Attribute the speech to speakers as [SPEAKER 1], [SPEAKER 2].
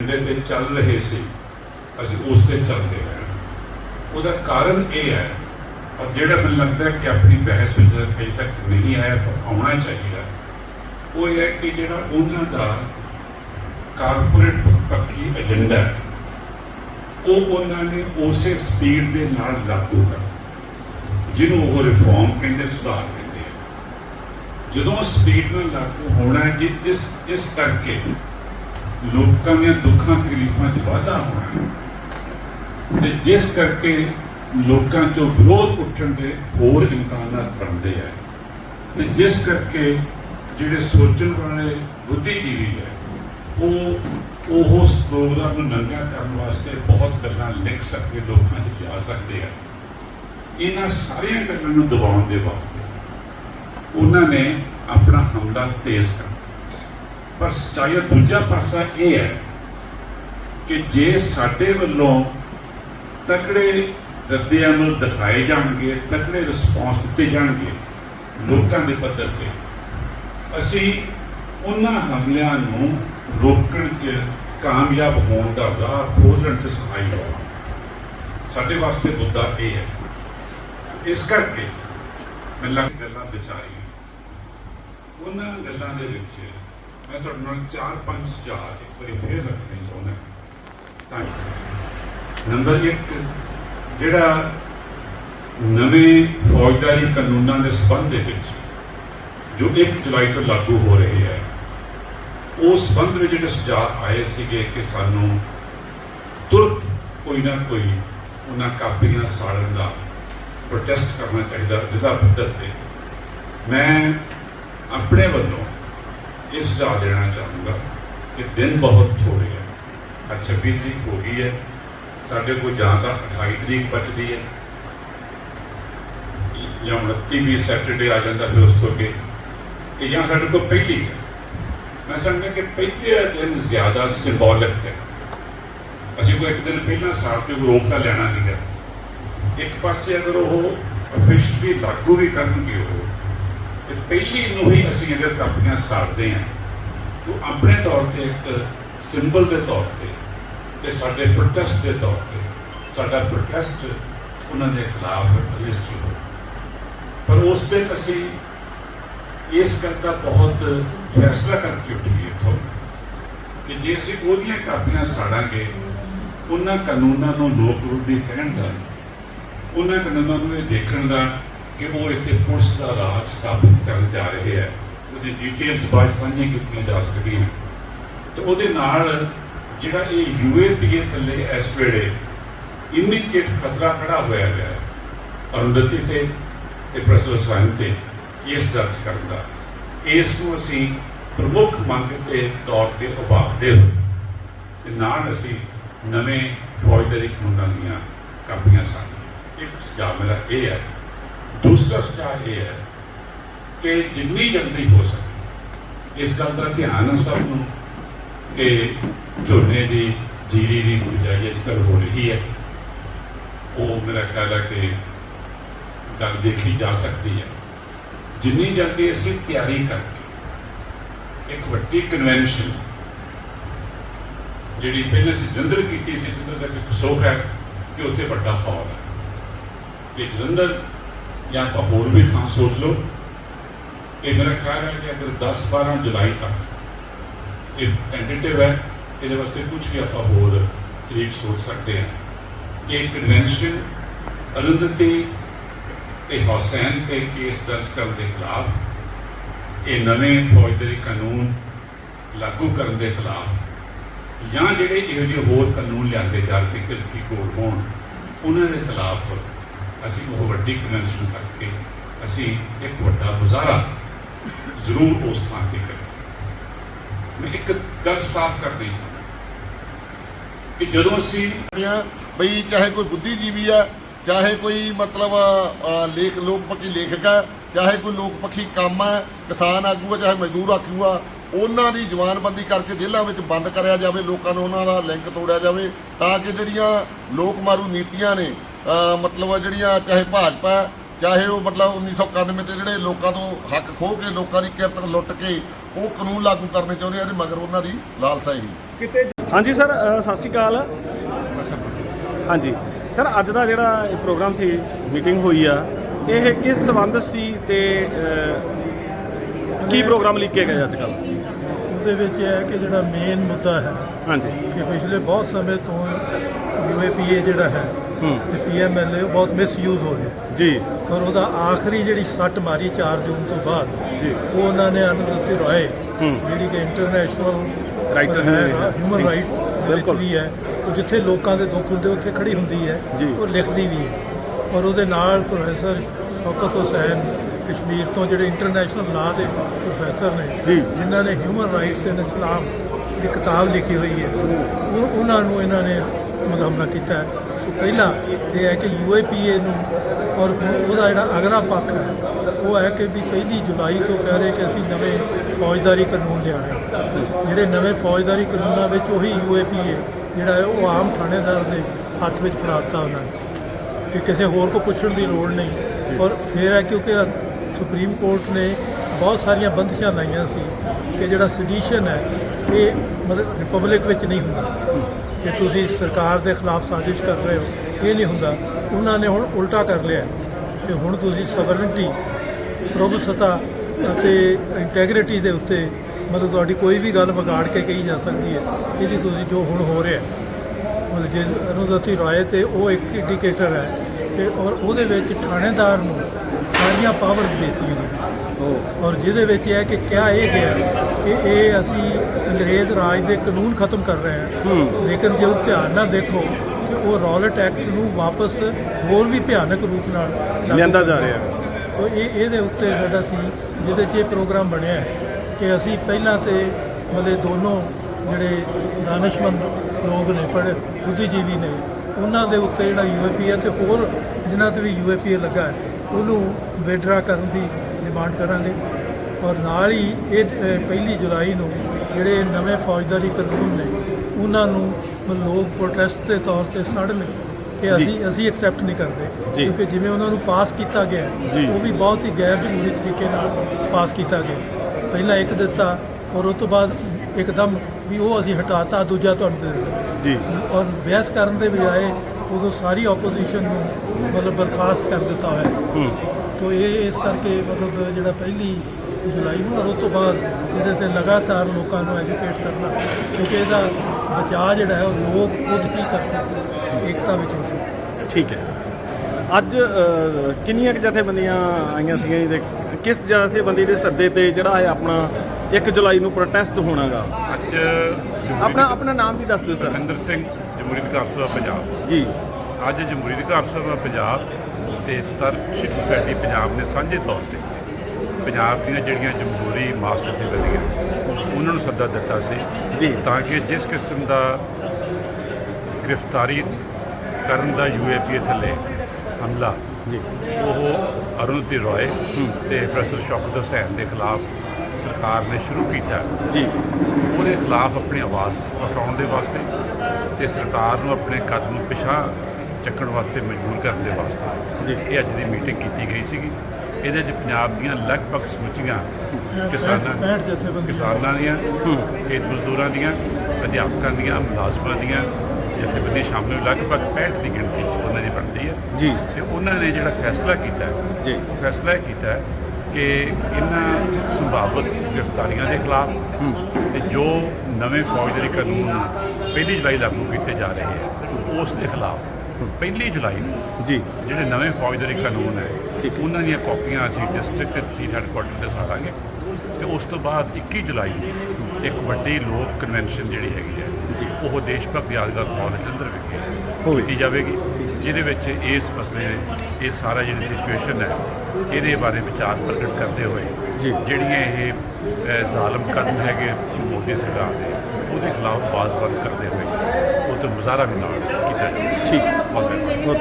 [SPEAKER 1] ਏਜੰਡੇ ਤੇ ਚੱਲ ਰਹੇ ਸੀ, ਅਸੀਂ ਉਸ ਤੇ ਚੱਲਦੇ ਰਹੇ ਉਹਦਾ ਕਾਰਨ ਇਹ ਹੈ, ਔਰ ਜਿਹੜਾ ਮੈਨੂੰ ਲੱਗਦਾ ਕਿ ਆਪਣੀ ਬਹਿਸ ਵਿੱਚ ਅਜੇ ਤੱਕ ਨਹੀਂ ਆਇਆ, ਪਰ ਆਉਣਾ ਚਾਹੀਦਾ, ਉਹ ਇਹ ਹੈ ਕਿ ਜਿਹੜਾ ਉਹਨਾਂ ਦਾ ਕਾਰਪੋਰੇਟ ਪੱਖੀ ਏਜੰਡਾ ਉਹ ਉਹਨਾਂ ਨੇ ਉਸੇ ਸਪੀਡ ਦੇ ਨਾਲ ਲਾਗੂ ਕਰ ਜਿਹਨੂੰ ਉਹ ਰਿਫਾਰਮ ਕਹਿੰਦੇ, ਸੁਧਾਰ ਕਹਿੰਦੇ ਆ। ਜਦੋਂ ਸਪੀਡ ਨਾਲ ਲਾਗੂ ਹੋਣਾ ਜਿਸ ਜਿਸ ਕਰਕੇ ਲੋਕਾਂ ਦੀਆਂ ਦੁੱਖਾਂ, ਤਕਲੀਫਾਂ 'ਚ ਵਾਧਾ ਹੋਣਾ ਹੈ। ਤੇ ਜਿਸ ਕਰਕੇ ਲੋਕਾਂ 'ਚੋਂ ਵਿਰੋਧ ਉੱਠਣ ਦੇ ਹੋਰ ਇਮਕਾਨਾਤ ਬਣਦੇ ਆ। ਤੇ ਜਿਸ ਕਰਕੇ ਜਿਹੜੇ ਸੋਚਣ ਵਾਲੇ ਬੁੱਧੀਜੀਵੀ ਹੈ, ਉਹ ਉਹ ਉਸ ਪ੍ਰੋਗਰਾਮ ਨੂੰ ਨੰਗਾ ਕਰਨ ਵਾਸਤੇ ਬਹੁਤ ਗੱਲਾਂ ਲਿਖ ਸਕਦੇ, ਲੋਕਾਂ 'ਚ ਲਿਆ ਸਕਦੇ ਆ। ਇਹਨਾਂ ਸਾਰੀਆਂ ਗੱਲਾਂ ਨੂੰ ਦਬਾਉਣ ਦੇ ਵਾਸਤੇ ਉਹਨਾਂ ਨੇ ਆਪਣਾ ਹਮਲਾ ਤੇਜ਼ ਕਰ ਪਰ ਸੱਚਾਈ ਦਾ ਦੂਜਾ ਪਾਸਾ ਇਹ ਹੈ ਕਿ ਜੇ ਸਾਡੇ ਵੱਲੋਂ ਤਕੜੇ ਰੱਦੇ ਅਮਲ ਦਿਖਾਏ ਜਾਣਗੇ, ਤਕੜੇ ਰਿਸਪੌਂਸ ਦਿੱਤੇ ਜਾਣਗੇ ਲੋਕਾਂ ਦੇ ਪੱਧਰ ਤੇ, ਅਸੀਂ ਉਹਨਾਂ ਹਮਲਿਆਂ ਨੂੰ ਰੋਕਣ 'ਚ ਕਾਮਯਾਬ ਹੋਣ ਦਾ ਰਾਹ ਖੋਲਣ 'ਚ ਸਹਾਈ ਹੋਵਾਂਗੇ ਸਾਡੇ ਵਾਸਤੇ ਮੁੱਦਾ ਇਹ ਹੈ। ਇਸ ਕਰਕੇ ਮੈਂ ਲੱਗ ਗੱਲਾਂ ਵਿਚਾਰੀਆਂ। ਉਹਨਾਂ ਗੱਲਾਂ ਦੇ ਵਿੱਚ ਮੈਂ ਤੁਹਾਡੇ ਨਾਲ ਚਾਰ ਪੰਜ ਸੁਝਾਅ ਇੱਕ ਵਾਰੀ ਫੇਰ ਰੱਖਣੇ ਚਾਹੁੰਦਾ। ਤਾਂ ਨੰਬਰ 1 ਜਿਹੜਾ ਨਵੇਂ ਫੌਜਦਾਰੀ ਕਾਨੂੰਨਾਂ ਦੇ ਸੰਬੰਧ ਦੇ ਵਿੱਚ ਜੋ 1 ਜੁਲਾਈ ਤੋਂ ਲਾਗੂ ਹੋ ਰਹੇ ਹੈ ਉਸ ਸੰਬੰਧ ਵਿੱਚ ਜਿਹੜੇ ਸੁਝਾਅ ਆਏ ਸੀਗੇ ਕਿ ਸਾਨੂੰ ਤੁਰਤ ਕੋਈ ਨਾ ਕੋਈ ਉਹਨਾਂ ਕਾਪੀਆਂ ਸਾੜਨ ਦਾ ਪ੍ਰੋਟੈਸਟ ਕਰਨਾ ਚਾਹੀਦਾ, ਜ਼ਿਲ੍ਹਾ ਪੱਧਰ ਤੇ। ਮੈਂ ਆਪਣੇ ਵੱਲੋਂ ਇਹ ਸੁਝਾਅ ਦੇਣਾ ਚਾਹੂੰਗਾ ਕਿ ਦਿਨ ਬਹੁਤ ਥੋੜੇ ਹੈ ਅੱਜ 26 ਤਰੀਕ ਹੋ ਗਈ ਹੈ। ਸਾਡੇ ਕੋਲ ਜਾਂ ਤਾਂ 28 ਤਰੀਕ ਬਚਦੀ ਹੈ। ਜਾਂ 29 ਵੀ ਸੈਟਰਡੇ ਆ ਜਾਂਦਾ ਫਿਰ ਉਸ ਤੋਂ ਅੱਗੇ। ਤੇ ਜਾਂ ਸਾਡੇ ਕੋਲ ਪਹਿਲੀ ਹੈ। ਮੈਂ ਸਮਝਦਾ ਕਿ ਪਹਿਲੇ ਦਿਨ ਜ਼ਿਆਦਾ ਸਿੰਬੋਲਿਕ ਹੈ। ਅਸੀਂ ਕੋਈ ਇੱਕ ਦਿਨ ਪਹਿਲਾਂ ਸਾਲ ਤੇ ਕੋਈ ਰੋਕ ਤਾਂ ਲੈਣਾ ਨਹੀਂ ਹੈ। ਇੱਕ ਪਾਸੇ ਅਗਰ ਉਹ ਅਫੀਸ਼ੀਅਲੀ ਲਾਗੂ ਵੀ ਕਰਨਗੇ ਉਹ ਪਹਿਲੀ ਨੂੰ ਹੀ ਅਸੀਂ ਅਗਰ ਕਾਪੀਆਂ ਸਾੜਦੇ ਹਾਂ, ਤਾਂ ਆਪਣੇ ਤੌਰ ਤੇ ਇੱਕ ਸਿੰਬਲ ਦੇ ਤੌਰ ਤੇ ਤੇ ਸਾਡੇ ਪ੍ਰੋਟੈਸਟ ਦੇ ਤੌਰ ਤੇ, ਸਾਡਾ ਪ੍ਰੋਟੈਸਟ ਉਹਨਾਂ ਦੇ ਖਿਲਾਫ ਰਜਿਸਟਰ ਹੋ ਪਰ ਉਸ ਦਿਨ ਅਸੀਂ ਇਸ ਗੱਲ ਦਾ ਬਹੁਤ ਫੈਸਲਾ ਕਰਕੇ ਉੱਠੀਏ ਇੱਥੋਂ ਕਿ ਜੇ ਅਸੀਂ ਉਹਦੀਆਂ ਕਾਪੀਆਂ ਸਾੜਾਂਗੇ, ਉਹਨਾਂ ਕਾਨੂੰਨਾਂ ਨੂੰ ਲੋਕ ਵਿਰੋਧੀ ਕਹਿਣ ਦਾ, ਉਹਨਾਂ ਕਾਨੂੰਨਾਂ ਨੂੰ ਇਹ ਦੇਖਣ ਦਾ ਕਿ ਉਹ ਇੱਥੇ ਪੁਲਿਸ ਦਾ ਰਾਜ ਸਥਾਪਿਤ ਕਰਨ ਜਾ ਰਹੇ ਹੈ। ਉਹਦੀ ਡਿਟੇਲਸ ਬਾਅਦ ਸਾਂਝੀਆਂ ਕੀਤੀਆਂ ਜਾ ਸਕਦੀਆਂ ਤੇ ਉਹਦੇ ਨਾਲ ਜਿਹੜਾ ਇਹ ਯੂਏਪੀਏ ਥੱਲੇ ਇਸ ਵੇਲੇ ਇਮੀਡੀਏਟ ਖਤਰਾ ਖੜਾ ਹੋਇਆ ਹੈ, ਅਰੁੰਧਤੀ ਤੇ ਤੇ ਪ੍ਰੋਫੈਸਰ ਸਾਹਿਬ ਤੇ ਕੇਸ ਦਰਜ ਕਰਨ ਦਾ। ਇਸ ਨੂੰ ਅਸੀਂ ਪ੍ਰਮੁੱਖ ਮੰਗ ਦੇ ਤੌਰ ਤੇ ਉਭਾਰਦੇ ਹੋਏ ਤੇ ਨਾਲ ਅਸੀਂ ਨਵੇਂ ਫੌਜਦਾਰੀ ਕਾਨੂੰਨਾਂ ਦੀਆਂ ਕਾਪੀਆਂ ਸਾਂਝੀਆਂ। ਇੱਕ ਸੁਝਾਅ ਮੇਰਾ ਇਹ ਹੈ ਦੂਸਰਾ ਸੁਝਾਅ ਇਹ ਹੈ ਕਿ ਜਿੰਨੀ ਜਲਦੀ ਹੋ ਸਕੇ, ਇਸ ਗੱਲ ਦਾ ਧਿਆਨ ਹੈ ਸਭ ਨੂੰ ਕਿ ਝੋਨੇ ਦੀ, ਜੀਰੀ ਦੀ ਬਿਜਾਈ ਅੱਜ ਕੱਲ੍ਹ ਹੋ ਰਹੀ ਹੈ। ਉਹ ਮੇਰਾ ਖਿਆਲ ਹੈ ਕਿ ਗੱਲ ਦੇਖੀ ਜਾ ਸਕਦੀ ਹੈ। ਜਿੰਨੀ ਜਲਦੀ ਅਸੀਂ ਤਿਆਰੀ ਕਰਕੇ ਇੱਕ ਵੱਡੀ ਕਨਵੈਨਸ਼ਨ ਜਿਹੜੀ ਪਹਿਲਾਂ ਅਸੀਂ ਜਲੰਧਰ ਕੀਤੀ ਸੀ, ਜਲੰਧਰ ਦਾ ਇੱਕ ਸੁੱਖ ਹੈ ਕਿ ਉੱਥੇ ਵੱਡਾ ਹਾਲ ਹੈ। ਕਿ ਜਲੰਧਰ ਜਾਂ ਆਪਾਂ ਹੋਰ ਵੀ ਥਾਂ ਸੋਚ ਲਓ ਕਿ ਮੇਰਾ ਖਿਆਲ ਹੈ ਕਿ ਅਗਰ 10 12 ਜੁਲਾਈ ਤੱਕ ਇਹ ਟੈਂਟੇਟਿਵ ਹੈ, ਇਹਦੇ ਵਾਸਤੇ ਕੁਝ ਵੀ ਆਪਾਂ ਹੋਰ ਤਰੀਕ ਸੋਚ ਸਕਦੇ ਹਾਂ। ਕਿ ਇੱਕ ਕਨਵੈਨਸ਼ਨ ਅਰੁੰਧਤੀ ਤੇ ਹੁਸੈਨ ਤੇ ਕੇਸ ਦਰਜ ਕਰਨ ਦੇ ਖਿਲਾਫ, ਇਹ ਨਵੇਂ ਫੌਜਦਾਰੀ ਕਾਨੂੰਨ ਲਾਗੂ ਕਰਨ ਦੇ ਖਿਲਾਫ ਜਾਂ ਜਿਹੜੇ ਇਹੋ ਜਿਹੇ ਹੋਰ ਕਾਨੂੰਨ ਲਿਆਂਦੇ ਜਾ ਰਹੇ ਕਿਰਤੀ ਕੋਲ ਹੋਣ, ਉਹਨਾਂ ਦੇ ਖਿਲਾਫ ਅਸੀਂ ਉਹ ਵੱਡੀ ਕਨਵੈਨਸ਼ਨ ਕਰਕੇ ਅਸੀਂ ਇੱਕ ਵੱਡਾ ਗੁਜ਼ਾਰਾ ਜ਼ਰੂਰ ਉਸ ਥਾਂ ਤੇ ਕਰਾਂਗੇ ਮੈਂ ਇੱਕ ਗੱਲ ਸਾਫ਼ ਕਰਨੀ ਚਾਹੁੰਦਾ ਕਿ ਜਦੋਂ ਅਸੀਂ
[SPEAKER 2] ਬਈ ਚਾਹੇ ਕੋਈ ਬੁੱਧੀਜੀਵੀ ਹੈ ਚਾਹੇ ਕੋਈ ਮਤਲਬ ਲੇਖ, ਲੋਕ ਪੱਖੀ ਲੇਖਕ ਹੈ ਚਾਹੇ ਕੋਈ ਲੋਕ ਪੱਖੀ ਕੰਮ ਹੈ ਕਿਸਾਨ ਆਗੂ ਹੈ ਚਾਹੇ ਮਜ਼ਦੂਰ ਆਗੂ ਆ, ਉਹਨਾਂ ਦੀ ਜਵਾਨਬੰਦੀ ਕਰਕੇ ਜੇਲ੍ਹਾਂ ਵਿੱਚ ਬੰਦ ਕਰਿਆ ਜਾਵੇ, ਲੋਕਾਂ ਨੂੰ ਉਹਨਾਂ ਦਾ ਲਿੰਕ ਤੋੜਿਆ ਜਾਵੇ, ਤਾਂ ਕਿ ਜਿਹੜੀਆਂ ਲੋਕ ਮਾਰੂ ਨੀਤੀਆਂ ਨੇ ਅ, ਮਤਲਬ ਜਿਹੜੀਆਂ ਚਾਹੇ ਭਾਜਪਾ ਚਾਹੇ ਉਹ ਮਤਲਬ 1991 ਤੇ ਜਿਹੜੇ ਲੋਕਾਂ ਤੋਂ ਹੱਕ ਖੋਹ ਕੇ ਲੋਕਾਂ ਦੀ ਕਿਰਤ ਲੁੱਟ ਕੇ ਉਹ ਕਾਨੂੰਨ ਲਾਗੂ ਕਰਨੇ ਚਾਹੁੰਦੇ ਆ ਤੇ ਮਗਰ ਉਹਨਾਂ ਦੀ ਲਾਲਸਾ ਹੀ।
[SPEAKER 3] ਕਿਤੇ ਹਾਂਜੀ ਸਰ ਸਤਿ ਸ਼੍ਰੀ ਅਕਾਲ। ਹਾਂਜੀ। ਸਰ ਅੱਜ ਦਾ ਜਿਹੜਾ ਇਹ ਪ੍ਰੋਗਰਾਮ ਸੀ ਮੀਟਿੰਗ ਹੋਈ ਆ ਇਹ ਕਿਸ ਸੰਬੰਧ ਸੀ ਤੇ ਕੀ ਪ੍ਰੋਗਰਾਮ ਲਿਖੇ ਗਏ ਅੱਜ ਕੱਲ
[SPEAKER 4] ਉਹਦੇ ਵਿੱਚ ਇਹ ਹੈ ਕਿ ਜਿਹੜਾ ਮੇਨ ਮੁੱਦਾ ਹੈ
[SPEAKER 3] ਹਾਂਜੀ।
[SPEAKER 4] ਕਿ ਪਿਛਲੇ ਬਹੁਤ ਸਮੇਂ ਤੋਂ ਯੂਏਪੀਏ ਜਿਹੜਾ ਹੈ
[SPEAKER 3] ਹੂੰ
[SPEAKER 4] ਤੇ ਪੀਐਮਐਲਏ ਉਹ ਬਹੁਤ ਮਿਸਯੂਜ਼ ਹੋ ਰਿਹਾ
[SPEAKER 3] ਜੀ
[SPEAKER 4] ਔਰ ਉਹਦਾ ਆਖਰੀ ਜਿਹੜੀ ਸੱਟ ਮਾਰੀ 4 ਜੂਨ ਤੋਂ ਬਾਅਦ
[SPEAKER 3] ਜੀ
[SPEAKER 4] ਉਹ ਉਹਨਾਂ ਨੇ ਅਨੁਰਤੀ ਰਾਏ। ਜਿਹੜੀ ਕਿ ਇੰਟਰਨੈਸ਼ਨਲ
[SPEAKER 3] ਵੀ ਹੈ।
[SPEAKER 4] ਹਿਊਮਨ। ਰਾਈਟ
[SPEAKER 3] ਬਿਲਕੁਲ।
[SPEAKER 4] ਵੀ ਹੈ ਉਹ ਜਿੱਥੇ ਲੋਕਾਂ ਦੇ ਦੁੱਖ ਹੁੰਦੇ ਉੱਥੇ ਖੜੀ ਹੁੰਦੀ ਹੈ। ਉਹ ਲਿਖਦੀ ਵੀ ਹੈ ਔਰ ਉਹਦੇ ਨਾਲ ਪ੍ਰੋਫੈਸਰ ਸ਼ੌਕਤ ਹੁਸੈਨ ਕਸ਼ਮੀਰ ਤੋਂ ਜਿਹੜੇ ਇੰਟਰਨੈਸ਼ਨਲ ਲਾਅ ਦੇ ਪ੍ਰੋਫੈਸਰ ਨੇ। ਜਿਨ੍ਹਾਂ ਨੇ ਹਿਊਮਨ ਰਾਈਟਸ ਇਨ ਇਸਲਾਮ ਦੀ ਕਿਤਾਬ ਲਿਖੀ ਹੋਈ ਹੈ ਉਹ ਉਹਨਾਂ ਨੂੰ ਇਹਨਾਂ ਨੇ ਮੁਲਾਮਾ ਕੀਤਾ ਸੋ ਪਹਿਲਾ ਇਹ ਹੈ ਕਿ ਯੂਏਪੀਏ ਨੂੰ ਔਰ ਉਹਦਾ ਜਿਹੜਾ ਅਗਲਾ ਪੱਖ ਹੈ ਉਹ ਹੈ ਕਿ ਵੀ ਪਹਿਲੀ ਜੁਲਾਈ ਤੋਂ ਕਹਿ ਰਹੇ ਕਿ ਅਸੀਂ ਨਵੇਂ ਫੌਜਦਾਰੀ ਕਾਨੂੰਨ ਲਿਆਣੇ ਜਿਹੜੇ ਨਵੇਂ ਫੌਜਦਾਰੀ ਕਾਨੂੰਨਾਂ ਵਿੱਚ ਉਹੀ ਯੂਏਪੀਏ ਜਿਹੜਾ ਹੈ ਉਹ ਆਮ ਥਾਣੇਦਾਰ ਦੇ ਹੱਥ ਵਿੱਚ ਫੜਾਤਾ ਉਹਨਾਂ ਨੇ। ਕਿ ਕਿਸੇ ਹੋਰ ਕੋ ਪੁੱਛਣ ਦੀ ਲੋੜ ਨਹੀਂ। ਔਰ ਫਿਰ ਹੈ ਕਿਉਂਕਿ ਸੁਪਰੀਮ ਕੋਰਟ ਨੇ ਬਹੁਤ ਸਾਰੀਆਂ ਬੰਦਸ਼ਾਂ ਲਾਈਆਂ ਸੀ ਕਿ ਜਿਹੜਾ ਸੈਡੀਸ਼ਨ ਹੈ ਇਹ ਮਤਲਬ ਰਿਪਬਲਿਕ ਵਿੱਚ ਨਹੀਂ ਹੁੰਦਾ। ਕਿ ਤੁਸੀਂ ਸਰਕਾਰ ਦੇ ਖਿਲਾਫ ਸਾਜ਼ਿਸ਼ ਕਰ ਰਹੇ ਹੋ, ਇਹ ਨਹੀਂ ਹੁੰਦਾ। ਉਹਨਾਂ ਨੇ ਹੁਣ ਉਲਟਾ ਕਰ ਲਿਆ ਕਿ ਹੁਣ ਤੁਸੀਂ ਸਵਰਨਟੀ ਪ੍ਰਭੂਸੱਤਾ ਅਤੇ ਇੰਟੈਗ੍ਰਿਟੀ ਦੇ ਉੱਤੇ ਮਤਲਬ ਤੁਹਾਡੀ ਕੋਈ ਵੀ ਗੱਲ ਵਿਗਾੜ ਕੇ ਕਹੀ ਜਾ ਸਕਦੀ ਹੈ। ਇਹਦੀ ਤੁਸੀਂ ਜੋ ਹੁਣ ਹੋ ਰਿਹਾ ਮਤਲਬ ਜੇ ਅਰੁੰਧਤੀ ਰਾਏ ਤੇ ਉਹ ਇੱਕ ਇੰਡੀਕੇਟਰ ਹੈ ਕਿ ਔਰ ਉਹਦੇ ਵਿੱਚ ਥਾਣੇਦਾਰ ਨੂੰ ਸਾਰੀਆਂ ਪਾਵਰਸ ਦਿੱਤੀਆਂ ਗਈਆਂ ਔਰ ਜਿਹਦੇ ਵਿੱਚ ਇਹ ਹੈ ਕਿ ਕਿਹਾ ਇਹ ਗਿਆ ਕਿ ਇਹ ਅਸੀਂ ਅੰਗਰੇਜ਼ ਰਾਜ ਦੇ ਕਾਨੂੰਨ ਖਤਮ ਕਰ ਰਹੇ ਹਾਂ। ਲੇਕਿਨ ਜੇ ਉਹ ਧਿਆਨ ਨਾਲ ਦੇਖੋ ਕਿ ਉਹ ਰੌਲਟ ਐਕਟ ਨੂੰ ਵਾਪਸ ਹੋਰ ਵੀ ਭਿਆਨਕ ਰੂਪ ਨਾਲ
[SPEAKER 3] ਲਿਆਂਦਾ ਜਾ ਰਿਹਾ।
[SPEAKER 4] ਸੋ ਇਹ ਇਹਦੇ ਉੱਤੇ ਸਾਡਾ ਸੀ ਜਿਹਦੇ 'ਚ ਇਹ ਪ੍ਰੋਗਰਾਮ ਬਣਿਆ ਹੈ ਕਿ ਅਸੀਂ ਪਹਿਲਾਂ ਤੇ ਮਤਲਬ ਦੋਨੋਂ ਜਿਹੜੇ ਦਾਨਿਸ਼ਮੰਦ ਲੋਕ ਨੇ ਪੜ੍ਹੇ ਬੁੱਧੀਜੀਵੀ ਨੇ ਉਹਨਾਂ ਦੇ ਉੱਤੇ ਜਿਹੜਾ ਯੂਏਪੀਏ ਤੇ ਹੋਰ ਜਿਨ੍ਹਾਂ ਤੇ ਵੀ ਯੂਏਪੀਏ ਲੱਗਾ ਹੈ ਉਹਨੂੰ ਵਿਡਰਾ ਕਰਨ ਦੀ ਡਿਮਾਂਡ ਕਰਾਂਗੇ ਔਰ ਨਾਲ ਹੀ ਇਹ ਪਹਿਲੀ ਜੁਲਾਈ ਨੂੰ ਜਿਹੜੇ ਨਵੇਂ ਫੌਜਦਾਰੀ ਕਾਨੂੰਨ ਨੇ ਉਹਨਾਂ ਨੂੰ ਲੋਕ ਪ੍ਰੋਟੈਸਟ ਦੇ ਤੌਰ ਤੇ ਸੜਨ ਕਿ। ਅਸੀਂ ਅਸੀਂ ਐਕਸੈਪਟ ਨਹੀਂ ਕਰਦੇ। ਕਿਉਂਕਿ ਜਿਵੇਂ ਉਹਨਾਂ ਨੂੰ ਪਾਸ ਕੀਤਾ ਗਿਆ। ਉਹ ਵੀ ਬਹੁਤ ਹੀ ਗੈਰ ਜਮਹੂਰੀ ਤਰੀਕੇ ਨਾਲ ਪਾਸ ਕੀਤਾ ਗਿਆ ਪਹਿਲਾਂ ਇੱਕ ਦਿੱਤਾ ਔਰ ਉਸ ਤੋਂ ਬਾਅਦ ਇੱਕਦਮ ਵੀ ਉਹ ਅਸੀਂ ਹਟਾਤਾ ਦੂਜਾ ਤੁਹਾਨੂੰ ਦੇ ਦਿੱਤਾ
[SPEAKER 3] ਜੀ
[SPEAKER 4] ਔਰ ਬਹਿਸ ਕਰਨ ਦੇ ਬਜਾਏ ਉਦੋਂ ਸਾਰੀ ਆਪੋਜੀਸ਼ਨ ਨੂੰ ਮਤਲਬ ਬਰਖਾਸਤ ਕਰ ਦਿੱਤਾ ਹੋਇਆ। ਤੋ ਇਹ ਇਸ ਕਰਕੇ ਮਤਲਬ ਜਿਹੜਾ ਪਹਿਲੀ ਜੁਲਾਈ ਨੂੰ ਔਰ ਉਸ ਤੋਂ ਬਾਅਦ ਇਹਦੇ ਤੇ ਲਗਾਤਾਰ ਲੋਕਾਂ ਨੂੰ ਐਜੂਕੇਟ ਕਰਨਾ ਕਿਉਂਕਿ ਇਹਦਾ ਬਚਾਅ ਜਿਹੜਾ ਹੈ ਉਹ ਲੋਕ ਖੁਦ ਹੀ ਕਰ ਸਕਦੇ ਏਕਤਾ ਵਿੱਚ ਹੋ ਸਕਦਾ
[SPEAKER 3] ਠੀਕ ਹੈ। ਅੱਜ ਕਿੰਨੀਆਂ ਕੁ ਜਥੇਬੰਦੀਆਂ ਆਈਆਂ ਸੀਗੀਆਂ ਜੀ ਤੇ ਕਿਸ ਜਥੇਬੰਦੀ ਦੇ ਸੱਦੇ ਤੇ ਜਿਹੜਾ ਹੈ ਆਪਣਾ 1 ਜੁਲਾਈ ਨੂੰ ਪ੍ਰੋਟੈਸਟ ਹੋਣਾਗਾ?
[SPEAKER 1] ਅੱਜ
[SPEAKER 3] ਆਪਣਾ ਆਪਣਾ ਨਾਮ ਵੀ ਦੱਸ ਦਿਓ ਸਰ।
[SPEAKER 1] ਰਵਿੰਦਰ ਸਿੰਘ ਜਮਹੂਰੀ ਅਧਿਕਾਰ ਸਭਾ ਪੰਜਾਬ।
[SPEAKER 3] ਜੀ।
[SPEAKER 1] ਅੱਜ ਜਮਹੂਰੀ ਅਧਿਕਾਰ ਸਭਾ ਪੰਜਾਬ ਤੇ ਤਰਕਸ਼ੀਲ ਸੁਸਾਇਟੀ ਪੰਜਾਬ ਨੇ ਸਾਂਝੇ ਤੌਰ ਤੇ ਪੰਜਾਬ ਦੀਆਂ ਜਿਹੜੀਆਂ ਜਮਹੂਰੀ ਮਾਸਟਰ ਜਥੇਬੰਦੀਆਂ ਉਹਨਾਂ ਨੂੰ ਸੱਦਾ ਦਿੱਤਾ ਸੀ
[SPEAKER 3] ਜੀ।
[SPEAKER 1] ਤਾਂ ਕਿ ਜਿਸ ਕਿਸਮ ਦਾ ਗ੍ਰਿਫਤਾਰੀ ਕਰਨ ਦਾ ਯੂਏਪੀਏ ਥੱਲੇ ਹਮਲਾ
[SPEAKER 3] ਜੀ।
[SPEAKER 1] ਉਹ ਅਰੁਣਤੀ ਰਾਏ ਤੇ ਪ੍ਰੋਫੈਸਰ ਸ਼ੌਕਤ ਹੁਸੈਨ ਦੇ ਖਿਲਾਫ ਸਰਕਾਰ ਨੇ ਸ਼ੁਰੂ ਕੀਤਾ
[SPEAKER 3] ਜੀ।
[SPEAKER 1] ਉਹਦੇ ਖਿਲਾਫ ਆਪਣੀ ਆਵਾਜ਼ ਉਠਾਉਣ ਦੇ ਵਾਸਤੇ ਤੇ ਸਰਕਾਰ ਨੂੰ ਆਪਣੇ ਕਦਮ ਪਿਛਾਂ ਚੱਕਣ ਵਾਸਤੇ ਮਜਬੂਰ ਕਰਨ ਦੇ ਵਾਸਤੇ
[SPEAKER 3] ਜੀ।
[SPEAKER 1] ਇਹ ਅੱਜ ਦੀ ਮੀਟਿੰਗ ਕੀਤੀ ਗਈ ਸੀਗੀ। ਇਹਦੇ 'ਚ ਪੰਜਾਬ ਦੀਆਂ ਲਗਭਗ ਸਮੁੱਚੀਆਂ ਕਿਸਾਨਾਂ। ਕਿਸਾਨਾਂ ਦੀਆਂ ਖੇਤ ਮਜ਼ਦੂਰਾਂ ਦੀਆਂ ਅਧਿਆਪਕਾਂ ਦੀਆਂ ਮੁਲਾਜ਼ਮਾਂ ਦੀਆਂ ਜਥੇਬੰਦੀਆਂ ਸ਼ਾਮਲ ਹੋਈ ਲਗਭਗ 65 ਦੀ ਗਿਣਤੀ 'ਚ ਉਹਨਾਂ ਦੀ ਬਣਦੀ ਹੈ।
[SPEAKER 3] ਜੀ।
[SPEAKER 1] ਤੇ ਉਹਨਾਂ ਨੇ ਜਿਹੜਾ ਫੈਸਲਾ ਕੀਤਾ
[SPEAKER 3] ਜੀ।
[SPEAKER 1] ਉਹ ਫੈਸਲਾ ਕੀਤਾ ਹੈ ਕਿ ਇਹਨਾਂ ਸੰਭਾਵਿਤ ਗ੍ਰਿਫਤਾਰੀਆਂ ਦੇ ਖਿਲਾਫ ਤੇ ਜੋ ਨਵੇਂ ਫੌਜਦਾਰੀ ਕਾਨੂੰਨ ਪਹਿਲੀ ਜੁਲਾਈ ਲਾਗੂ ਕੀਤੇ ਜਾ ਰਹੇ ਹੈ ਉਸ ਦੇ ਖਿਲਾਫ ਪਹਿਲੀ ਜੁਲਾਈ ਨੂੰ
[SPEAKER 3] ਜੀ
[SPEAKER 1] ਜਿਹੜੇ ਨਵੇਂ ਫੌਜਦਾਰੀ ਕਾਨੂੰਨ ਹੈ। ਉਹਨਾਂ ਦੀਆਂ ਕਾਪੀਆਂ ਅਸੀਂ ਡਿਸਟ੍ਰਿਕਟ ਤੇ ਤਹਿਸੀਲ ਹੈੱਡਕੁਆਟਰ ਤੇ ਸਾਰਾਂਗੇ ਤੇ ਉਸ ਤੋਂ ਬਾਅਦ 21 ਜੁਲਾਈ ਨੂੰ ਇੱਕ ਵੱਡੀ ਲੋਕ ਕਨਵੈਨਸ਼ਨ ਜਿਹੜੀ ਹੈਗੀ ਹੈ
[SPEAKER 3] ਜੀ।
[SPEAKER 1] ਉਹ ਦੇਸ਼ ਭਗਤ ਯਾਦਗਾਰ ਹਾਲ ਜਲੰਧਰ ਵਿਖੇ
[SPEAKER 3] ਹੋਵੇ।
[SPEAKER 1] ਕੀਤੀ ਜਾਵੇਗੀ ਜਿਹਦੇ ਵਿੱਚ ਇਸ ਮਸਲੇ ਇਹ ਸਾਰਾ ਜਿਹੜੀ ਸਿਚੁਏਸ਼ਨ ਹੈ ਇਹਦੇ ਬਾਰੇ ਵਿਚਾਰ ਪ੍ਰਗਟ ਕਰਦੇ ਹੋਏ
[SPEAKER 3] ਜੀ।
[SPEAKER 1] ਜਿਹੜੀਆਂ ਇਹ ਜ਼ਾਲਮ ਕਦਮ ਹੈਗੇ ਮੋਦੀ ਸਰਕਾਰ ਦੇ ਉਹਦੇ ਖਿਲਾਫ ਆਵਾਜ਼ ਬੁਲੰਦ ਕਰਦੇ ਹੋਏ ਉਹ ਤੋਂ ਮੁਜ਼ਾਹਰਾ ਵੀ ਨਾਲ ਕੀਤਾ
[SPEAKER 3] ਠੀਕ।
[SPEAKER 1] ਬਹੁਤ
[SPEAKER 3] ਬਹੁਤ